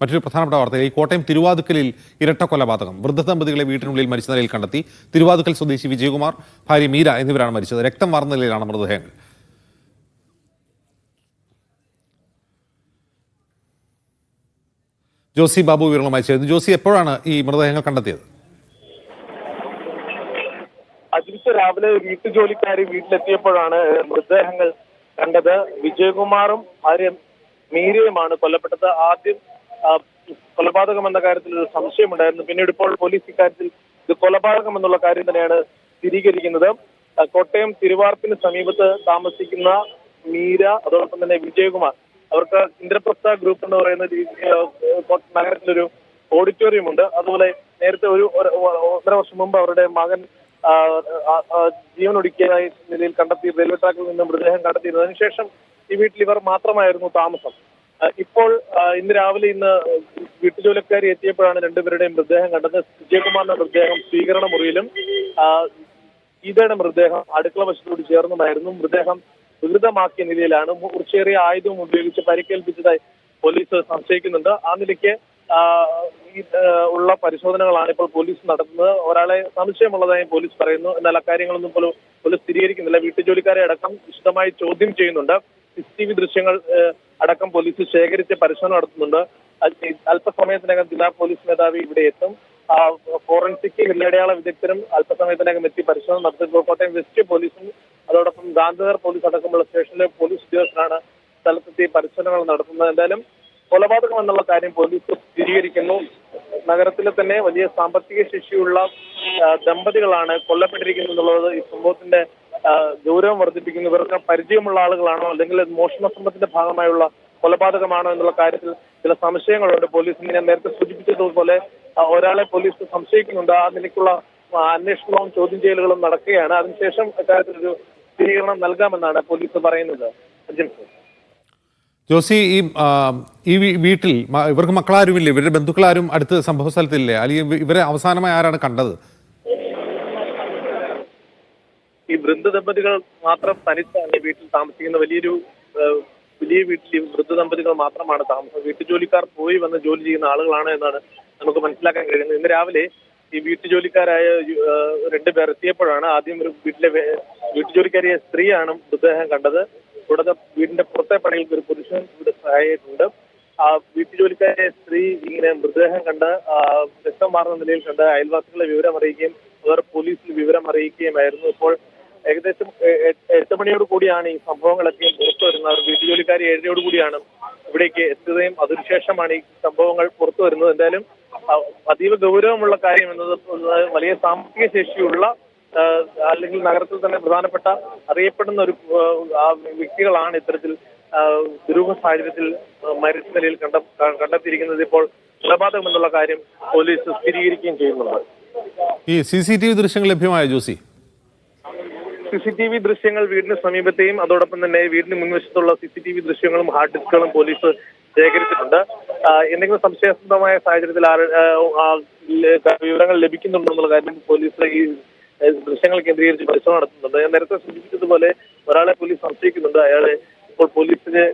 മറ്റൊരു പ്രധാനപ്പെട്ട വാർത്തയിൽ ഈ കോട്ടയം തിരുവാതുക്കലിൽ ഇരട്ട കൊലപാതകം. വൃദ്ധ ദമ്പതികളെ വീട്ടിനുള്ളിൽ മരിച്ച നിലയിൽ കണ്ടെത്തി. തിരുവാതുക്കൽ സ്വദേശി വിജയകുമാർ ഭാര്യ മീര എന്നിവരാണ് മരിച്ചത്. രക്തം വാർന്ന നിലയിലാണ് മൃതദേഹങ്ങൾ ജോസി ബാബു വിവരങ്ങളുമായി ചേർന്നു ജോസി എപ്പോഴാണ് ഈ മൃതദേഹങ്ങൾ കണ്ടെത്തിയത്? അജിത്ത് രാവിലെ വീട്ടുജോലിക്കാർ വീട്ടിലെത്തിയപ്പോഴാണ് മൃതദേഹങ്ങൾ കണ്ടത്. വിജയകുമാറും ഭാര്യ മീരയുമാണ് കൊല്ലപ്പെട്ടത്. ആദ്യം കൊലപാതകം എന്ന കാര്യത്തിൽ ഒരു സംശയമുണ്ടായിരുന്നു. പിന്നീട് ഇപ്പോൾ പോലീസ് ഇക്കാര്യത്തിൽ ഇത് കൊലപാതകം എന്നുള്ള കാര്യം തന്നെയാണ് സ്ഥിരീകരിക്കുന്നത്. കോട്ടയം തിരുവാർപ്പിന് സമീപത്ത് താമസിക്കുന്ന മീര അതോടൊപ്പം തന്നെ വിജയകുമാർ അവർക്ക് ഇന്ദ്രപ്രസ്ഥ ഗ്രൂപ്പ് എന്ന് പറയുന്ന നഗരത്തിലൊരു ഓഡിറ്റോറിയം ഉണ്ട്. അതുപോലെ നേരത്തെ ഒരു ഒന്നര വർഷം മുമ്പ് അവരുടെ മകൻ ജീവനൊടുക്കിയതായി നിലയിൽ കണ്ടെത്തി റെയിൽവേ ട്രാക്കിൽ നിന്ന് മൃതദേഹം കണ്ടെത്തിയിരുന്നു അതിനുശേഷം ഈ വീട്ടിൽ ഇവർ മാത്രമായിരുന്നു താമസം. ഇപ്പോൾ ഇന്ന് രാവിലെ ഇന്ന് വീട്ടുജോലിക്കാരി എത്തിയപ്പോഴാണ് രണ്ടുപേരുടെയും മൃതദേഹം കണ്ടത്. വിജയകുമാറിന്റെ മൃതദേഹം സ്വീകരണ മുറിയിലും ഗീതയുടെ മൃതദേഹം അടുക്കള വശത്തോട് ചേർന്നതായിരുന്നു മൃതദേഹം വികൃതമാക്കിയ നിലയിലാണ്. കുറച്ചേറിയ ആയുധവും ഉപയോഗിച്ച് പരിക്കേൽപ്പിച്ചതായി പോലീസ് സംശയിക്കുന്നുണ്ട്. ആ നിലയ്ക്ക് ഉള്ള പരിശോധനകളാണ് ഇപ്പോൾ പോലീസ് നടത്തുന്നത്. ഒരാളെ സംശയമുള്ളതായി പോലീസ് പറയുന്നു. എന്നാൽ അക്കാര്യങ്ങളൊന്നും പോലും പോലീസ് സ്ഥിരീകരിക്കുന്നില്ല. വീട്ടുജോലിക്കാരെ അടക്കം വിശദമായി ചോദ്യം ചെയ്യുന്നുണ്ട്. സി വി ദൃശ്യങ്ങൾ അടക്കം പോലീസ് ശേഖരിച്ച് പരിശോധന നടത്തുന്നുണ്ട്. അല്പസമയത്തിനകം ജില്ലാ പോലീസ് മേധാവി ഇവിടെ എത്തും. ഫോറൻസിക് വില്ലടയാള വിദഗ്ധരും അല്പസമയത്തിനകം എത്തി പരിശോധന നടത്തുമ്പോൾ കോട്ടയം വെസ്റ്റ് പോലീസും അതോടൊപ്പം ഗാന്ധിനഗർ പോലീസ് അടക്കമുള്ള സ്റ്റേഷനിലെ പോലീസ് ഉദ്യോഗസ്ഥരാണ് സ്ഥലത്തെത്തി പരിശോധനകൾ നടത്തുന്നത്. എന്തായാലും കൊലപാതകം എന്നുള്ള കാര്യം പോലീസ് സ്ഥിരീകരിക്കുന്നു. നഗരത്തിലെ തന്നെ വലിയ സാമ്പത്തിക ശേഷിയുള്ള ദമ്പതികളാണ് കൊല്ലപ്പെട്ടിരിക്കുന്നത് എന്നുള്ളത് ഈ സംഭവത്തിന്റെ ഗൗരവം വർദ്ധിപ്പിക്കുന്നു. ഇവർക്ക് പരിചയമുള്ള ആളുകളാണോ? അല്ലെങ്കിൽ മോഷണ ശ്രമത്തിന്റെ ഭാഗമായുള്ള കൊലപാതകമാണോ എന്നുള്ള കാര്യത്തിൽ ചില സംശയങ്ങളുണ്ട്. പോലീസിന് ഞാൻ നേരത്തെ സൂചിപ്പിച്ചതുപോലെ ഒരാളെ പോലീസ് സംശയിക്കുന്നുണ്ട്. ആ നിലയ്ക്കുള്ള അന്വേഷണവും ചോദ്യം ചെയ്യലുകളും നടക്കുകയാണ്. അതിനുശേഷം ഇക്കാര്യത്തിൽ ഒരു സ്ഥിരീകരണം നൽകാമെന്നാണ് പോലീസ് പറയുന്നത്. ജോസി ഈ ഈ വീട്ടിൽ ഇവർക്ക് ഇവർക്ക് മക്കളാരുമില്ല? ഇവരുടെ ബന്ധുക്കളാരും അടുത്ത് സംഭവ സ്ഥലത്തില്ലേ അല്ലെങ്കിൽ ഇവരെ അവസാനമായി ആരാണ് കണ്ടത്? ഈ വൃദ്ധ ദമ്പതികൾ മാത്രം തനിച്ചാണ് വീട്ടിൽ താമസിക്കുന്ന വലിയൊരു വലിയ വീട്ടിൽ വൃദ്ധ ദമ്പതികൾ മാത്രമാണ് താമസം വീട്ടുജോലിക്കാർ പോയി വന്ന് ജോലി ചെയ്യുന്ന ആളുകളാണ് എന്നാണ് നമുക്ക് മനസ്സിലാക്കാൻ കഴിയുന്നത്. ഇന്ന് രാവിലെ ഈ വീട്ടുജോലിക്കാരായ രണ്ടുപേർ എത്തിയപ്പോഴാണ് ആദ്യം ഒരു വീട്ടിലെ വേ- വീട്ടുജോലിക്കാരിയെ സ്ത്രീയാണ് മൃതദേഹം കണ്ടത്. കൂടാതെ വീടിന്റെ പുറത്തെ പണിയിൽ ഒരു പുരുഷൻ ഇവിടെ സഹായിട്ടുണ്ട് ആ വീട്ടുജോലിക്കാരെ സ്ത്രീ ഇങ്ങനെ മൃതദേഹം കണ്ട് രക്തം മാറുന്ന നിലയിൽ കണ്ട് അയൽവാസികളെ വിവരം അറിയിക്കുകയും അവർ പോലീസിൽ വിവരം അറിയിക്കുകയുമായിരുന്നു. ഇപ്പോൾ ഏകദേശം എട്ട് മണിയോട് കൂടിയാണ് ഈ സംഭവങ്ങളൊക്കെ പുറത്തു വരുന്നത്. അവർ വീട്ടുജോലിക്കാർ ഏഴരയോട് കൂടിയാണ് ഇവിടേക്ക് എത്തുകയും അതിനുശേഷമാണ് ഈ സംഭവങ്ങൾ പുറത്തു വരുന്നത്. എന്തായാലും അതീവ ഗൗരവമുള്ള കാര്യം എന്നത് വലിയ സാമ്പത്തിക ശേഷിയുള്ള അല്ലെങ്കിൽ നഗരത്തിൽ തന്നെ പ്രധാനപ്പെട്ട അറിയപ്പെടുന്ന ഒരു വ്യക്തികളാണ് ഇത്തരത്തിൽ ദുരൂഹ സാഹചര്യത്തിൽ മരിച്ച നിലയിൽ കണ്ട കണ്ടെത്തിയിരിക്കുന്നത്. ഇപ്പോൾ കൊലപാതകം എന്നുള്ള കാര്യം പോലീസ് സ്ഥിരീകരിക്കുകയും ചെയ്യുന്നുണ്ട്. ഈ സി സി ടി വി ദൃശ്യങ്ങൾ ലഭ്യമായ Josy? C C T V ദൃശ്യങ്ങൾ വീടിന് സമീപത്തെയും അതോടൊപ്പം തന്നെ വീടിന് മുൻവശത്തുള്ള സി സി ടി വി ദൃശ്യങ്ങളും ഹാർഡ് ഡിസ്കുകളും പോലീസ് ശേഖരിച്ചിട്ടുണ്ട്. എന്തെങ്കിലും സംശയാസ്പദമായ സാഹചര്യത്തിൽ വിവരങ്ങൾ ലഭിക്കുന്നുണ്ടെന്നുള്ള കാര്യം പോലീസ് ഈ ദൃശ്യങ്ങൾ കേന്ദ്രീകരിച്ച് പരിശോധന നടത്തുന്നുണ്ട്. ഞാൻ നേരത്തെ സൂചിപ്പിച്ചതുപോലെ ഒരാളെ പോലീസ് സംശയിക്കുന്നുണ്ട് അയാളെ ഇപ്പോൾ പോലീസിനെ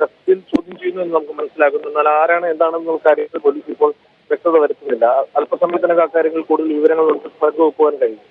കസ്റ്റഡിയിൽ ചോദ്യം ചെയ്യുന്നു എന്ന് നമുക്ക് മനസ്സിലാക്കുന്നു. എന്നാൽ ആരാണ് എന്താണെന്നുള്ള കാര്യത്തിൽ പോലീസ് ഇപ്പോൾ വ്യക്തത വരുത്തുന്നില്ല. അല്പസമയത്തിനകം അക്കാര്യങ്ങൾ കൂടുതൽ വിവരങ്ങൾ നമുക്ക് പങ്കുവെക്കുവാൻ കഴിയും.